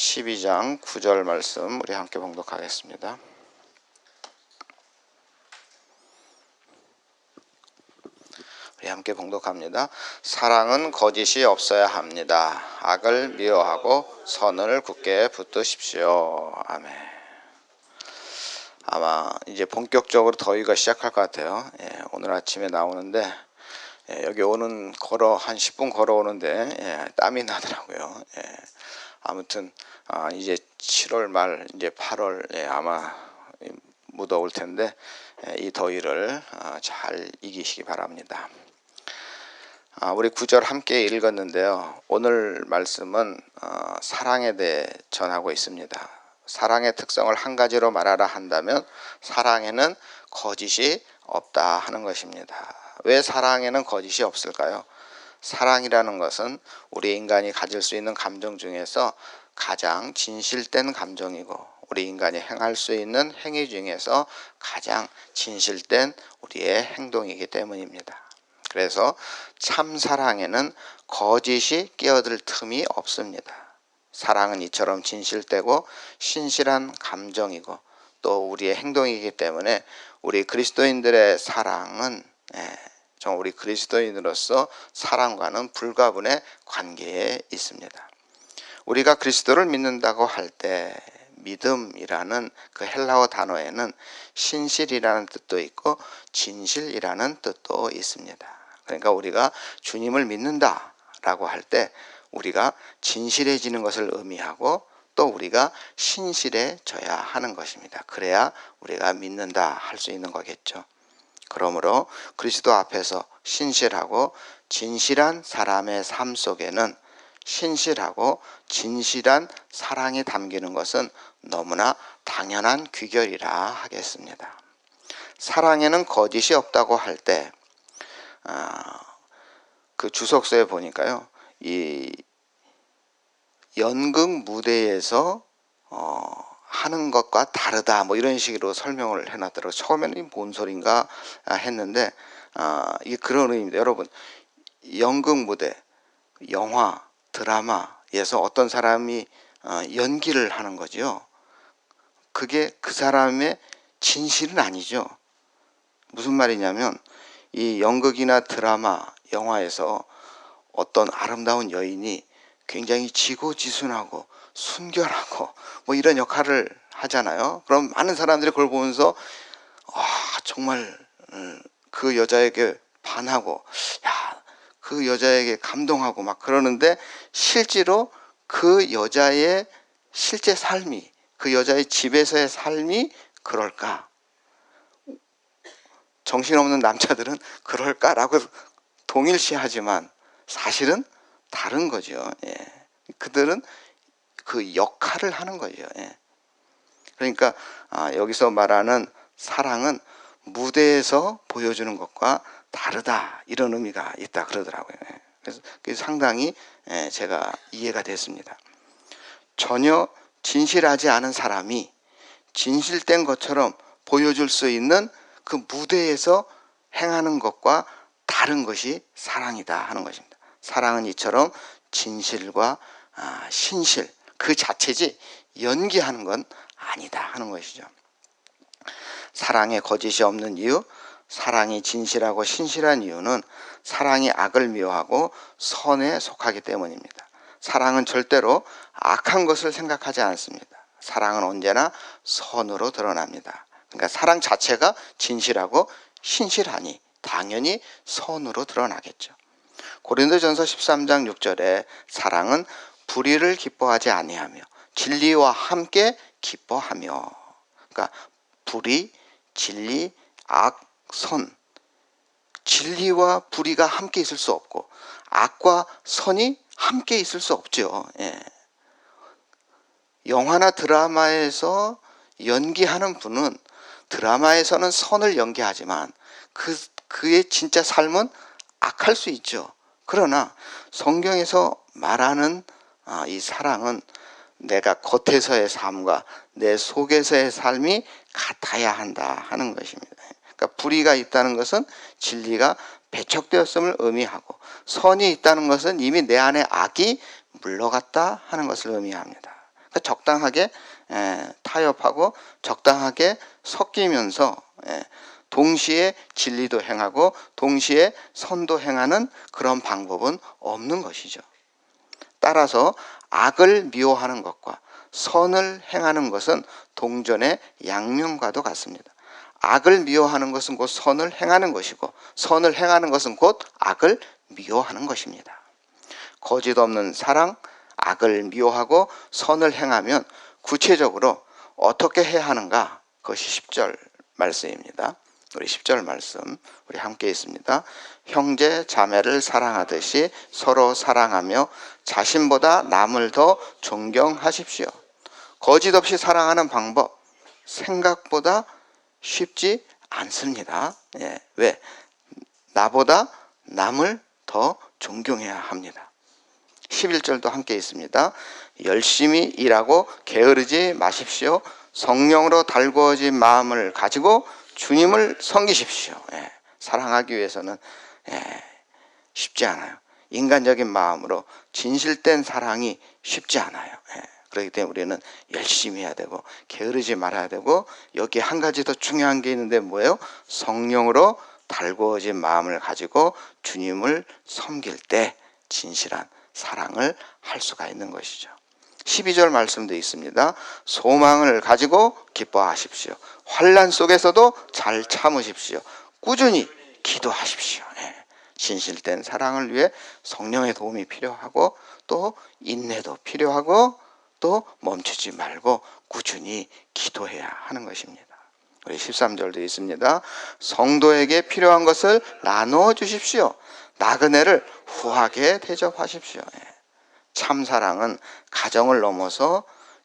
12장 9절 말씀 우리 함께 봉독하겠습니다. 우리 함께 봉독합니다. 사랑은 거짓이 없어야 합니다. 악을 미워하고 선을 굳게 붙드십시오. 아멘. 아마 이제 본격적으로 더위가 시작할 것 같아요. 예, 오늘 아침에 나오는데 예, 여기 오는 걸어 한 10분 걸어오는데 예, 땀이 나더라고요. 예, 아무튼 아, 이제 7월 말 이제 8월 예, 아마 무더울 텐데 예, 이 더위를 아, 잘 이기시기 바랍니다. 아, 우리 구절 함께 읽었는데요. 오늘 말씀은 어, 사랑에 대해 전하고 있습니다. 사랑의 특성을 한 가지로 말하라 한다면 사랑에는 거짓이 없다 하는 것입니다. 왜 사랑에는 거짓이 없을까요? 사랑이라는 것은 우리 인간이 가질 수 있는 감정 중에서 가장 진실된 감정이고 우리 인간이 행할 수 있는 행위 중에서 가장 진실된 우리의 행동이기 때문입니다. 그래서 참 사랑에는 거짓이 끼어들 틈이 없습니다. 사랑은 이처럼 진실되고 신실한 감정이고 또 우리의 행동이기 때문에 우리 그리스도인들의 사랑은 예, 정 우리 그리스도인으로서 사랑과는 불가분의 관계에 있습니다. 우리가 그리스도를 믿는다고 할 때 믿음이라는 그 헬라어 단어에는 신실이라는 뜻도 있고 진실이라는 뜻도 있습니다. 그러니까 우리가 주님을 믿는다라고 할 때 우리가 진실해지는 것을 의미하고 또 우리가 신실해져야 하는 것입니다. 그래야 우리가 믿는다 할 수 있는 거겠죠. 그러므로 그리스도 앞에서 신실하고 진실한 사람의 삶 속에는 신실하고 진실한 사랑이 담기는 것은 너무나 당연한 귀결이라 하겠습니다. 사랑에는 거짓이 없다고 할 때 아, 그 주석서에 보니까요, 이 연극 무대에서 어, 하는 것과 다르다 뭐 이런 식으로 설명을 해놨더라고요. 처음에는 뭔 소린가 했는데 아, 이게 그런 의미입니다. 여러분 연극 무대, 영화, 드라마에서 어떤 사람이 어, 연기를 하는 거죠. 그게 그 사람의 진실은 아니죠. 무슨 말이냐면 이 연극이나 드라마, 영화에서 어떤 아름다운 여인이 굉장히 지고지순하고 순결하고 뭐 이런 역할을 하잖아요. 그럼 많은 사람들이 그걸 보면서 와 정말 음, 그 여자에게 반하고 야 그 여자에게 감동하고 막 그러는데 실제로 그 여자의 실제 삶이 그 여자의 집에서의 삶이 그럴까? 정신없는 남자들은 그럴까라고 동일시하지만 사실은 다른 거죠. 예. 그들은 그 역할을 하는 거죠. 예. 그러니까 아, 여기서 말하는 사랑은 무대에서 보여주는 것과 다르다 이런 의미가 있다 그러더라고요. 예. 그래서 상당히 예, 제가 이해가 됐습니다. 전혀 진실하지 않은 사람이 진실된 것처럼 보여줄 수 있는 그 무대에서 행하는 것과 다른 것이 사랑이다 하는 것입니다. 사랑은 이처럼 진실과 아, 신실 그 자체지 연기하는 건 아니다 하는 것이죠. 사랑에 거짓이 없는 이유, 사랑이 진실하고 신실한 이유는 사랑이 악을 미워하고 선에 속하기 때문입니다. 사랑은 절대로 악한 것을 생각하지 않습니다. 사랑은 언제나 선으로 드러납니다. 그러니까 사랑 자체가 진실하고 신실하니 당연히 선으로 드러나겠죠. 고린도전서 13장 6절에 사랑은 불의를 기뻐하지 아니하며 진리와 함께 기뻐하며 그러니까 불의, 진리, 악, 선 진리와 불의가 함께 있을 수 없고 악과 선이 함께 있을 수 없죠. 예. 영화나 드라마에서 연기하는 분은 드라마에서는 선을 연기하지만 그 그의 진짜 삶은 악할 수 있죠. 그러나 성경에서 말하는 아, 이 사랑은 내가 겉에서의 삶과 내 속에서의 삶이 같아야 한다 하는 것입니다. 그러니까 불의가 있다는 것은 진리가 배척되었음을 의미하고 선이 있다는 것은 이미 내 안에 악이 물러갔다 하는 것을 의미합니다. 그러니까 적당하게 에, 타협하고 적당하게 섞이면서 에, 동시에 진리도 행하고 동시에 선도 행하는 그런 방법은 없는 것이죠. 따라서 악을 미워하는 것과 선을 행하는 것은 동전의 양면과도 같습니다. 악을 미워하는 것은 곧 선을 행하는 것이고 선을 행하는 것은 곧 악을 미워하는 것입니다. 거짓 없는 사랑, 악을 미워하고 선을 행하면 구체적으로 어떻게 해야 하는가? 그것이 10절 말씀입니다. 우리 10절 말씀 우리 함께 있습니다. 형제 자매를 사랑하듯이 서로 사랑하며 자신보다 남을 더 존경하십시오. 거짓 없이 사랑하는 방법 생각보다 쉽지 않습니다. 예, 왜? 나보다 남을 더 존경해야 합니다. 11절도 함께 있습니다. 열심히 일하고 게으르지 마십시오. 성령으로 달구어진 마음을 가지고 주님을 섬기십시오. 예, 사랑하기 위해서는 예, 쉽지 않아요. 인간적인 마음으로 진실된 사랑이 쉽지 않아요. 예, 그렇기 때문에 우리는 열심히 해야 되고 게으르지 말아야 되고 여기 한 가지 더 중요한 게 있는데 뭐예요? 성령으로 달구어진 마음을 가지고 주님을 섬길 때 진실한 사랑을 할 수가 있는 것이죠. 12절 말씀도 있습니다. 소망을 가지고 기뻐하십시오. 환란 속에서도 잘 참으십시오. 꾸준히 기도하십시오. 예. 진실된 사랑을 위해 성령의 도움이 필요하고 또 인내도 필요하고 또 멈추지 말고 꾸준히 기도해야 하는 것입니다. 우리 13절도 있습니다. 성도에게 필요한 것을 나누어 주십시오. 나그네를 후하게 대접하십시오. 예. 참 사랑은 가정을 넘어서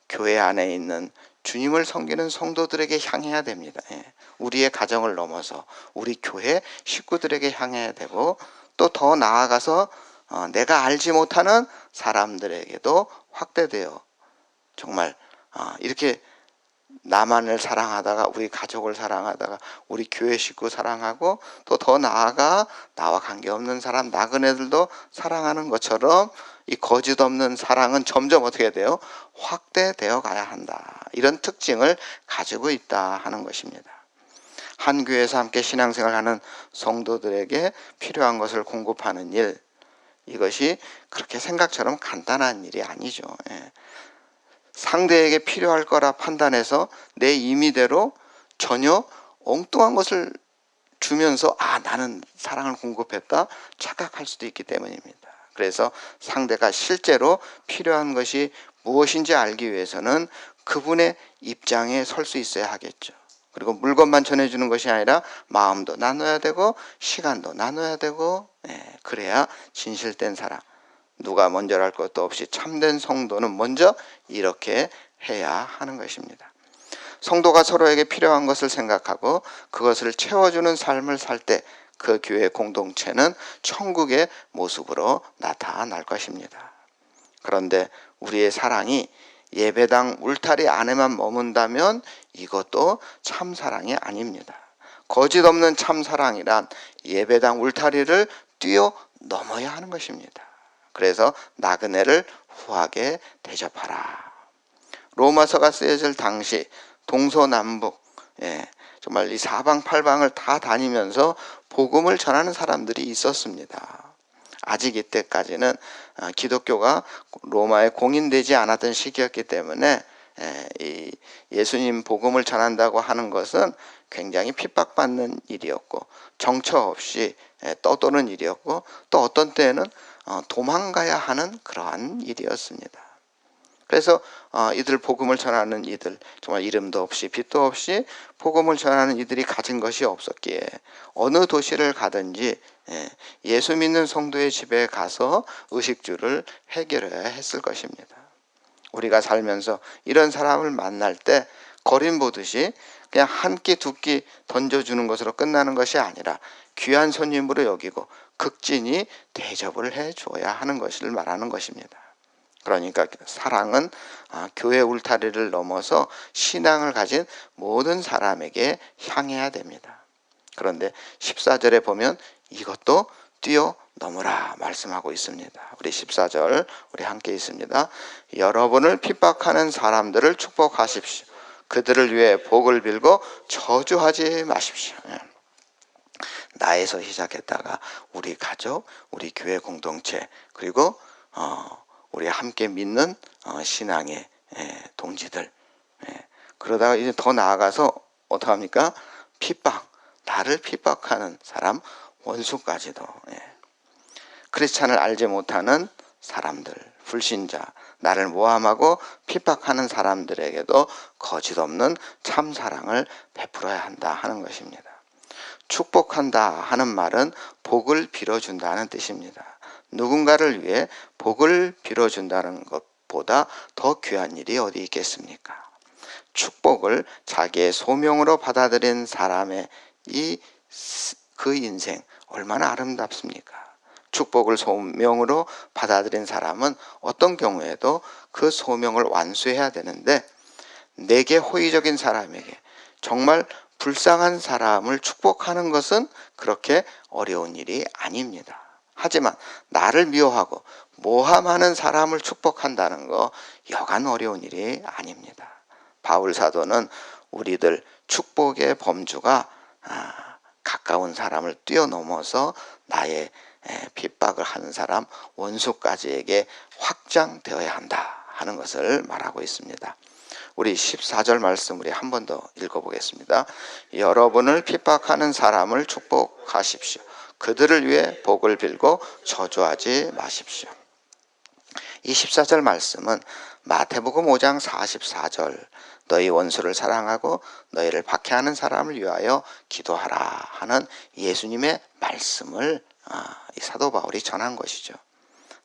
교회 안에 있는 주님을 섬기는 성도들에게 향해야 됩니다. 예. 우리의 가정을 넘어서 우리 교회 식구들에게 향해야 되고 또 더 나아가서 어, 내가 알지 못하는 사람들에게도 확대되어 정말 어, 이렇게 나만을 사랑하다가 우리 가족을 사랑하다가 우리 교회 식구 사랑하고 또 더 나아가 나와 관계없는 사람 나그네들도 사랑하는 것처럼 이 거짓 없는 사랑은 점점 어떻게 돼요? 확대되어 가야 한다. 이런 특징을 가지고 있다 하는 것입니다. 한 교회에서 함께 신앙생활하는 성도들에게 필요한 것을 공급하는 일 이것이 그렇게 생각처럼 간단한 일이 아니죠. 예. 상대에게 필요할 거라 판단해서 내 임의대로 전혀 엉뚱한 것을 주면서 아 나는 사랑을 공급했다 착각할 수도 있기 때문입니다. 그래서 상대가 실제로 필요한 것이 무엇인지 알기 위해서는 그분의 입장에 설 수 있어야 하겠죠. 그리고 물건만 전해주는 것이 아니라 마음도 나눠야 되고 시간도 나눠야 되고 예, 그래야 진실된 사랑 누가 먼저랄 것도 없이 참된 성도는 먼저 이렇게 해야 하는 것입니다. 성도가 서로에게 필요한 것을 생각하고 그것을 채워주는 삶을 살 때 그 교회 공동체는 천국의 모습으로 나타날 것입니다. 그런데 우리의 사랑이 예배당 울타리 안에만 머문다면 이것도 참 사랑이 아닙니다. 거짓 없는 참 사랑이란 예배당 울타리를 뛰어 넘어야 하는 것입니다. 그래서 나그네를 후하게 대접하라. 로마서가 쓰여질 당시 동서남북 예, 정말 이 사방팔방을 다 다니면서 복음을 전하는 사람들이 있었습니다. 아직 이때까지는 어, 기독교가 로마에 공인되지 않았던 시기였기 때문에 예, 이 예수님 복음을 전한다고 하는 것은 굉장히 핍박받는 일이었고 정처 없이 예, 떠도는 일이었고 또 어떤 때에는 어, 도망가야 하는 그러한 일이었습니다. 그래서 어, 이들 복음을 전하는 이들 정말 이름도 없이 빛도 없이 복음을 전하는 이들이 가진 것이 없었기에 어느 도시를 가든지 예, 예수 믿는 성도의 집에 가서 의식주를 해결해야 했을 것입니다. 우리가 살면서 이런 사람을 만날 때 거린 보듯이 그냥 한 끼 두 끼 던져주는 것으로 끝나는 것이 아니라 귀한 손님으로 여기고 극진히 대접을 해 줘야 하는 것을 말하는 것입니다. 그러니까 사랑은 아, 교회 울타리를 넘어서 신앙을 가진 모든 사람에게 향해야 됩니다. 그런데 14절에 보면 이것도 뛰어 넘으라 말씀하고 있습니다. 우리 14절 우리 함께 있습니다. 여러분을 핍박하는 사람들을 축복하십시오. 그들을 위해 복을 빌고 저주하지 마십시오. 예. 나에서 시작했다가 우리 가족, 우리 교회 공동체 그리고 어, 우리 함께 믿는 어, 신앙의 예, 동지들 예. 그러다가 이제 더 나아가서 어떻게 합니까? 핍박 나를 핍박하는 사람 원수까지도 예. 크리스찬을 알지 못하는 사람들 불신자 나를 모함하고 핍박하는 사람들에게도 거짓 없는 참 사랑을 베풀어야 한다 하는 것입니다. 축복한다 하는 말은 복을 빌어준다는 뜻입니다. 누군가를 위해 복을 빌어준다는 것보다 더 귀한 일이 어디 있겠습니까? 축복을 자기의 소명으로 받아들인 사람의 이 그 인생 얼마나 아름답습니까? 축복을 소명으로 받아들인 사람은 어떤 경우에도 그 소명을 완수해야 되는데 내게 호의적인 사람에게 정말 불쌍한 사람을 축복하는 것은 그렇게 어려운 일이 아닙니다. 하지만 나를 미워하고 모함하는 사람을 축복한다는 거 여간 어려운 일이 아닙니다. 바울 사도는 우리들 축복의 범주가 아, 가까운 사람을 뛰어넘어서 나의 핍박을 하는 사람 원수까지에게 확장되어야 한다 하는 것을 말하고 있습니다. 우리 14절 말씀 우리 한 번 더 읽어보겠습니다. 여러분을 핍박하는 사람을 축복하십시오. 그들을 위해 복을 빌고 저주하지 마십시오. 이 14절 말씀은 마태복음 5장 44절 너희 원수를 사랑하고 너희를 박해하는 사람을 위하여 기도하라 하는 예수님의 말씀을 아, 사도 바울이 전한 것이죠.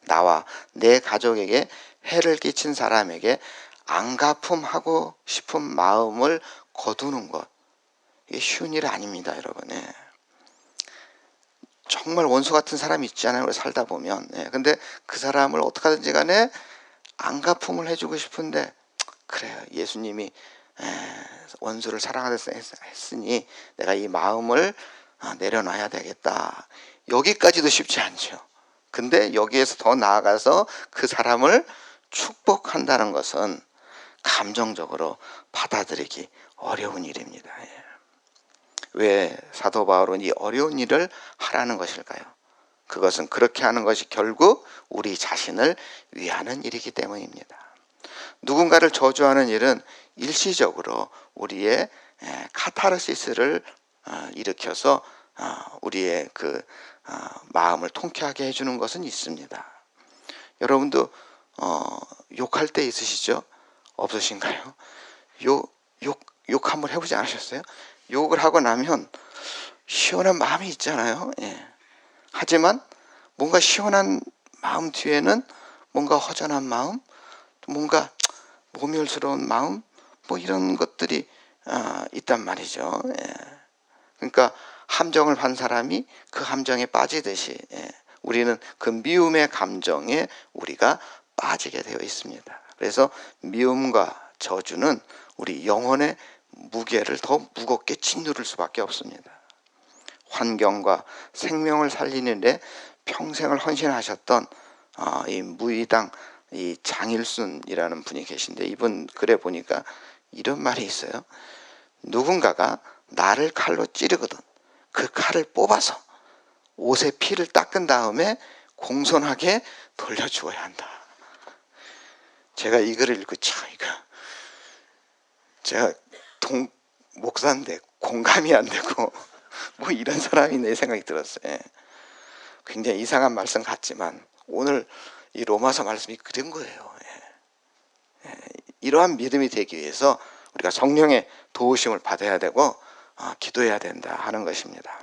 나와 내 가족에게 해를 끼친 사람에게 안가품하고 싶은 마음을 거두는 것 이게 쉬운 일 아닙니다, 여러분. 예. 정말 원수 같은 사람이 있잖아요. 우리 살다 보면. 예. 근데 그 사람을 어떻게 하든지 간에 안가품을 해주고 싶은데 그래요. 예수님이 예, 원수를 사랑하듯 했으니 내가 이 마음을 아, 내려놔야 되겠다. 여기까지도 쉽지 않죠. 근데 여기에서 더 나아가서 그 사람을 축복한다는 것은 감정적으로 받아들이기 어려운 일입니다. 예. 왜 사도 바울은 이 어려운 일을 하라는 것일까요? 그것은 그렇게 하는 것이 결국 우리 자신을 위하는 일이기 때문입니다. 누군가를 저주하는 일은 일시적으로 우리의 예, 카타르시스를 어, 일으켜서 어, 우리의 그 어, 마음을 통쾌하게 해주는 것은 있습니다. 여러분도 욕할 때 있으시죠? 없으신가요? 욕, 욕, 욕 한번 해보지 않으셨어요? 욕을 하고 나면 시원한 마음이 있잖아요. 예. 하지만 뭔가 시원한 마음 뒤에는 뭔가 허전한 마음, 뭔가 모멸스러운 마음, 뭐 이런 것들이 어, 있단 말이죠. 예. 그러니까 함정을 판 사람이 그 함정에 빠지듯이 예. 우리는 그 미움의 감정에 우리가 빠지게 되어 있습니다. 그래서 미움과 저주는 우리 영혼의 무게를 더 무겁게 짓누를 수밖에 없습니다. 환경과 생명을 살리는데 평생을 헌신하셨던 어, 이 무의당 이 장일순이라는 분이 계신데 이분 글에 보니까 이런 말이 있어요. 누군가가 나를 칼로 찌르거든 그 칼을 뽑아서 옷에 피를 닦은 다음에 공손하게 돌려주어야 한다. 제가 이 글을 읽고 참 이거 제가 동 목사인데 공감이 안 되고 뭐 이런 사람이 내 생각이 들었어요. 예. 굉장히 이상한 말씀 같지만 오늘 이 로마서 말씀이 그런 거예요. 예. 예. 이러한 믿음이 되기 위해서 우리가 성령의 도우심을 받아야 되고 어, 기도해야 된다 하는 것입니다.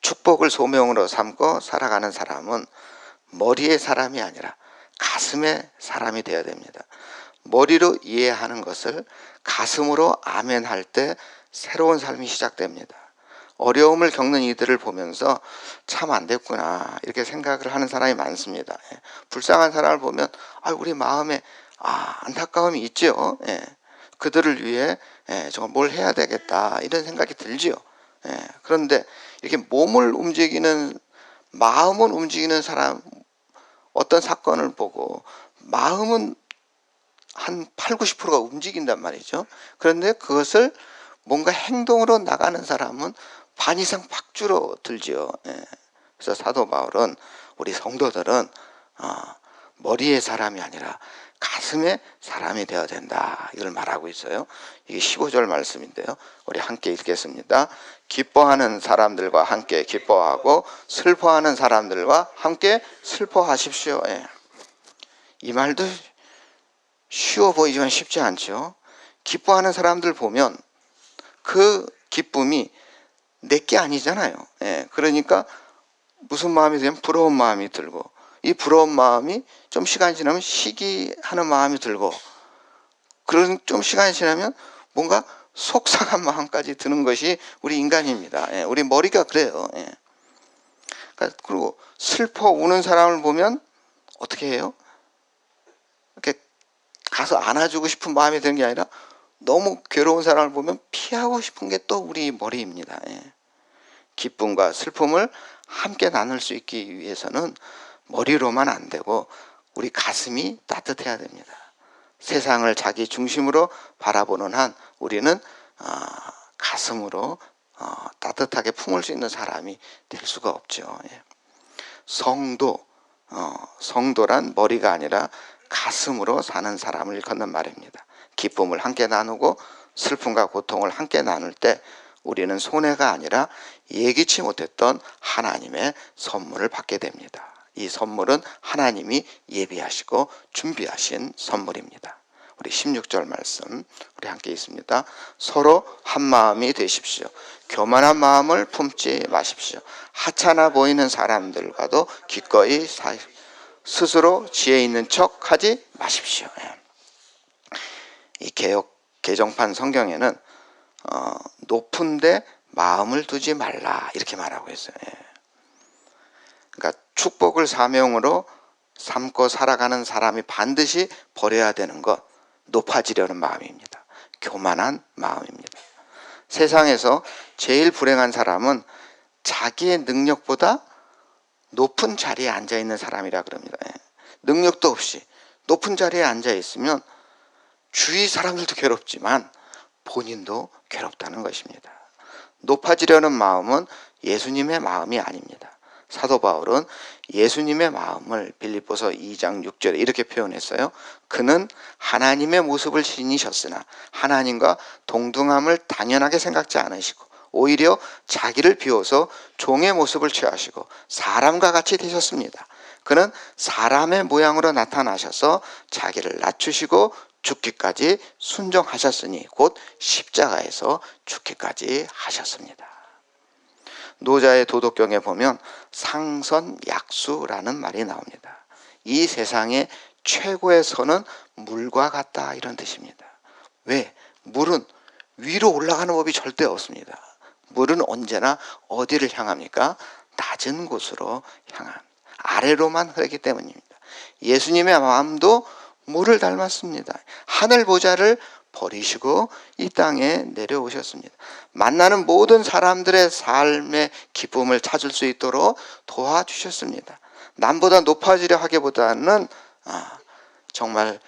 축복을 소명으로 삼고 살아가는 사람은 머리의 사람이 아니라 가슴의 사람이 되어야 됩니다. 머리로 이해하는 것을 가슴으로 아멘할 때 새로운 삶이 시작됩니다. 어려움을 겪는 이들을 보면서 참 안 됐구나 이렇게 생각을 하는 사람이 많습니다. 예. 불쌍한 사람을 보면 아 우리 마음에 아 안타까움이 있죠. 예. 그들을 위해 예, 정말 뭘 해야 되겠다 이런 생각이 들지요. 예. 그런데 이렇게 몸을 움직이는 마음은 움직이는 사람 어떤 사건을 보고 마음은 한 8, 90%가 움직인단 말이죠. 그런데 그것을 뭔가 행동으로 나가는 사람은 반 이상 박주로 들지요. 예. 그래서 사도 바울은 우리 성도들은 어, 머리의 사람이 아니라 가슴의 사람이 되어야 된다. 이걸 말하고 있어요. 이게 15절 말씀인데요. 우리 함께 읽겠습니다. 기뻐하는 사람들과 함께 기뻐하고 슬퍼하는 사람들과 함께 슬퍼하십시오. 예. 이 말도 쉬워 보이지만 쉽지 않죠. 기뻐하는 사람들 보면 그 기쁨이 내게 아니잖아요. 예, 그러니까 무슨 마음이 들면 부러운 마음이 들고 이 부러운 마음이 좀 시간이 지나면 시기하는 마음이 들고 그런 좀 시간이 지나면 뭔가 속상한 마음까지 드는 것이 우리 인간입니다. 예, 우리 머리가 그래요. 예. 그러니까 그리고 슬퍼 우는 사람을 보면 어떻게 해요? 가서 안아주고 싶은 마음이 드는 게 아니라 너무 괴로운 사람을 보면 피하고 싶은 게 또 우리 머리입니다. 예. 기쁨과 슬픔을 함께 나눌 수 있기 위해서는 머리로만 안 되고 우리 가슴이 따뜻해야 됩니다. 세상을 자기 중심으로 바라보는 한 우리는 어, 가슴으로 어, 따뜻하게 품을 수 있는 사람이 될 수가 없죠. 예. 성도, 어, 성도란 머리가 아니라 가슴으로 사는 사람을 일컫는 말입니다. 기쁨을 함께 나누고 슬픔과 고통을 함께 나눌 때 우리는 손해가 아니라 예기치 못했던 하나님의 선물을 받게 됩니다. 이 선물은 하나님이 예비하시고 준비하신 선물입니다. 우리 16절 말씀 우리 함께 있습니다. 서로 한 마음이 되십시오. 교만한 마음을 품지 마십시오. 하찮아 보이는 사람들과도 기꺼이 사, 스스로 지혜 있는 척 하지 마십시오. 예. 이 개혁 개정판 성경에는 어, 높은데 마음을 두지 말라 이렇게 말하고 있어요. 예. 그러니까 축복을 사명으로 삼고 살아가는 사람이 반드시 버려야 되는 것 높아지려는 마음입니다. 교만한 마음입니다. 세상에서 제일 불행한 사람은 자기의 능력보다 높은 자리에 앉아 있는 사람이라 그럽니다. 예. 능력도 없이 높은 자리에 앉아 있으면 주위 사람들도 괴롭지만 본인도 괴롭다는 것입니다. 높아지려는 마음은 예수님의 마음이 아닙니다. 사도 바울은 예수님의 마음을 빌립보서 2장 6절에 이렇게 표현했어요. 그는 하나님의 모습을 지니셨으나 하나님과 동등함을 당연하게 생각지 않으시고 오히려 자기를 비워서 종의 모습을 취하시고 사람과 같이 되셨습니다. 그는 사람의 모양으로 나타나셔서 자기를 낮추시고 죽기까지 순종하셨으니 곧 십자가에서 죽기까지 하셨습니다. 노자의 도덕경에 보면 상선 약수라는 말이 나옵니다. 이 세상의 최고의 선은 물과 같다 이런 뜻입니다. 왜? 물은 위로 올라가는 법이 절대 없습니다. 물은 언제나 어디를 향합니까? 낮은 곳으로 향한 아래로만 흐르기 때문입니다. 예수님의 마음도 물을 닮았습니다. 하늘 보좌를 버리시고 이 땅에 내려오셨습니다. 만나는 모든 사람들의 삶의 기쁨을 찾을 수 있도록 도와주셨습니다. 남보다 높아지려 하기보다는 아, 정말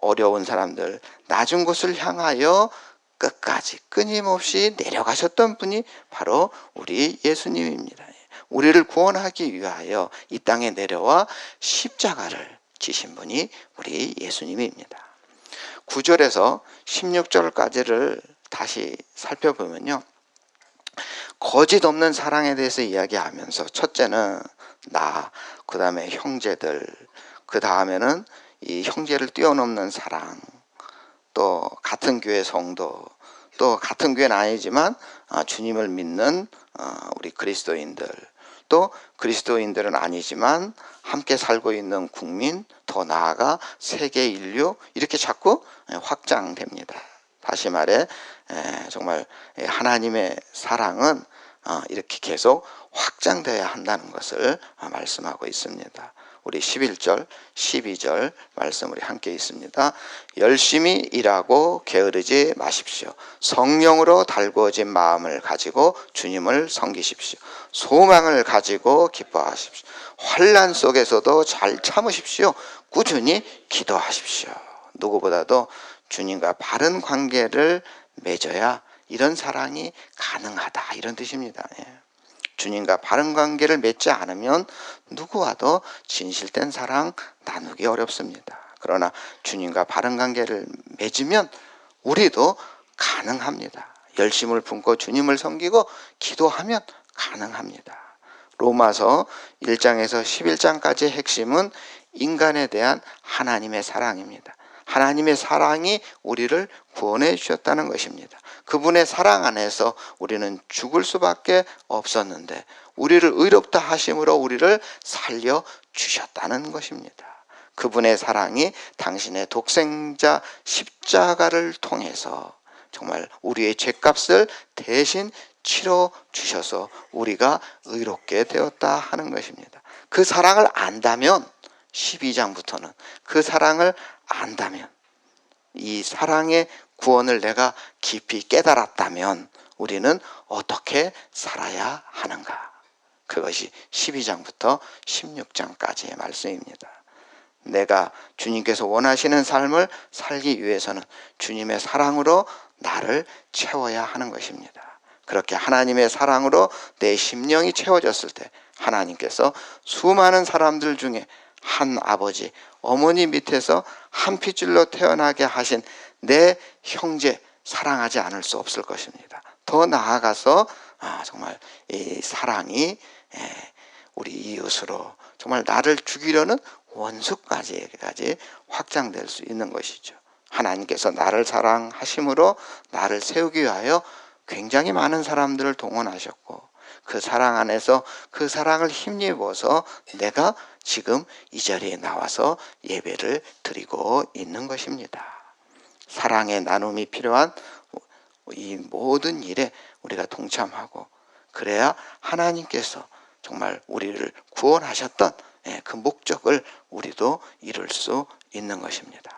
어려운 사람들 낮은 곳을 향하여 끝까지 끊임없이 내려가셨던 분이 바로 우리 예수님입니다. 우리를 구원하기 위하여 이 땅에 내려와 십자가를 지신 분이 우리 예수님입니다. 9절에서 16절까지를 다시 살펴보면요. 거짓 없는 사랑에 대해서 이야기하면서 첫째는 나, 그 다음에 형제들, 그 다음에는 이 형제를 뛰어넘는 사랑, 또 같은 교회 성도, 또 같은 교회는 아니지만 아, 주님을 믿는 어, 우리 그리스도인들, 또 그리스도인들은 아니지만 함께 살고 있는 국민, 더 나아가 세계 인류 이렇게 자꾸 확장됩니다. 다시 말해 정말 하나님의 사랑은 어, 이렇게 계속 확장되어야 한다는 것을 어, 말씀하고 있습니다. 우리 11절, 12절 말씀 우리 함께 있습니다. 열심히 일하고 게으르지 마십시오. 성령으로 달구어진 마음을 가지고 주님을 섬기십시오. 소망을 가지고 기뻐하십시오. 환란 속에서도 잘 참으십시오. 꾸준히 기도하십시오. 누구보다도 주님과 바른 관계를 맺어야 이런 사랑이 가능하다 이런 뜻입니다. 예. 주님과 바른 관계를 맺지 않으면 누구와도 진실된 사랑 나누기 어렵습니다. 그러나 주님과 바른 관계를 맺으면 우리도 가능합니다. 열심을 품고 주님을 섬기고 기도하면 가능합니다. 로마서 1장에서 11장까지의 핵심은 인간에 대한 하나님의 사랑입니다. 하나님의 사랑이 우리를 구원해 주셨다는 것입니다. 그분의 사랑 안에서 우리는 죽을 수밖에 없었는데 우리를 의롭다 하심으로 우리를 살려 주셨다는 것입니다. 그분의 사랑이 당신의 독생자 십자가를 통해서 정말 우리의 죄값을 대신 치러 주셔서 우리가 의롭게 되었다 하는 것입니다. 그 사랑을 안다면 12장부터는 그 사랑을 안다면 이 사랑의 구원을 내가 깊이 깨달았다면 우리는 어떻게 살아야 하는가? 그것이 12장부터 16장까지의 말씀입니다. 내가 주님께서 원하시는 삶을 살기 위해서는 주님의 사랑으로 나를 채워야 하는 것입니다. 그렇게 하나님의 사랑으로 내 심령이 채워졌을 때 하나님께서 수많은 사람들 중에 한 아버지, 어머니 밑에서 한 핏줄로 태어나게 하신 내 형제 사랑하지 않을 수 없을 것입니다. 더 나아가서 아, 정말 이 사랑이 예, 우리 이웃으로 정말 나를 죽이려는 원수까지까지 확장될 수 있는 것이죠. 하나님께서 나를 사랑하심으로 나를 세우기 위하여 굉장히 많은 사람들을 동원하셨고 그 사랑 안에서 그 사랑을 힘입어서 내가 지금 이 자리에 나와서 예배를 드리고 있는 것입니다. 사랑의 나눔이 필요한 이 모든 일에 우리가 동참하고 그래야 하나님께서 정말 우리를 구원하셨던 예, 그 목적을 우리도 이룰 수 있는 것입니다.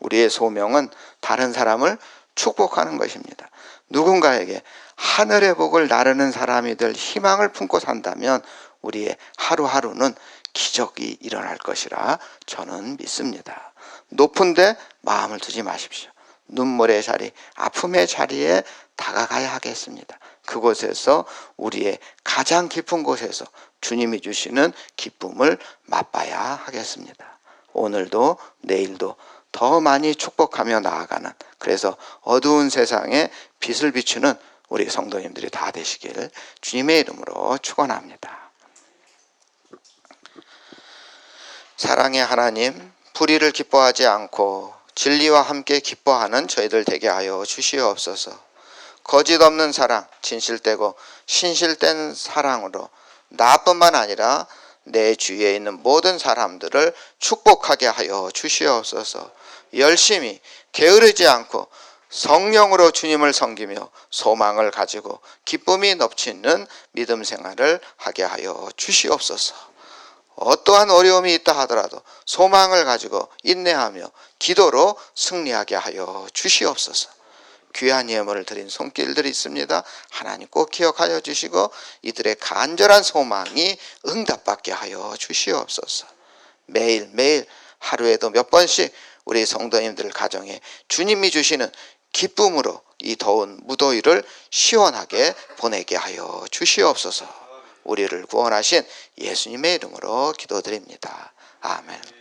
우리의 소명은 다른 사람을 축복하는 것입니다. 누군가에게 하늘의 복을 나르는 사람이 될 희망을 품고 산다면 우리의 하루하루는 기적이 일어날 것이라 저는 믿습니다. 높은데 마음을 두지 마십시오. 눈물의 자리, 아픔의 자리에 다가가야 하겠습니다. 그곳에서 우리의 가장 깊은 곳에서 주님이 주시는 기쁨을 맛봐야 하겠습니다. 오늘도 내일도 더 많이 축복하며 나아가는 그래서 어두운 세상에 빛을 비추는 우리 성도님들이 다 되시길 주님의 이름으로 축원합니다. 사랑의 하나님, 불의를 기뻐하지 않고 진리와 함께 기뻐하는 저희들 되게 하여 주시옵소서. 거짓 없는 사랑, 진실되고 신실된 사랑으로 나뿐만 아니라 내 주위에 있는 모든 사람들을 축복하게 하여 주시옵소서. 열심히 게으르지 않고 성령으로 주님을 섬기며 소망을 가지고 기쁨이 넘치는 믿음 생활을 하게 하여 주시옵소서. 어떠한 어려움이 있다 하더라도 소망을 가지고 인내하며 기도로 승리하게 하여 주시옵소서. 귀한 예물을 드린 손길들이 있습니다. 하나님 꼭 기억하여 주시고 이들의 간절한 소망이 응답받게 하여 주시옵소서. 매일매일 하루에도 몇 번씩 우리 성도님들 가정에 주님이 주시는 기쁨으로 이 더운 무더위를 시원하게 보내게 하여 주시옵소서. 우리를 구원하신 예수님의 이름으로 기도드립니다. 아멘.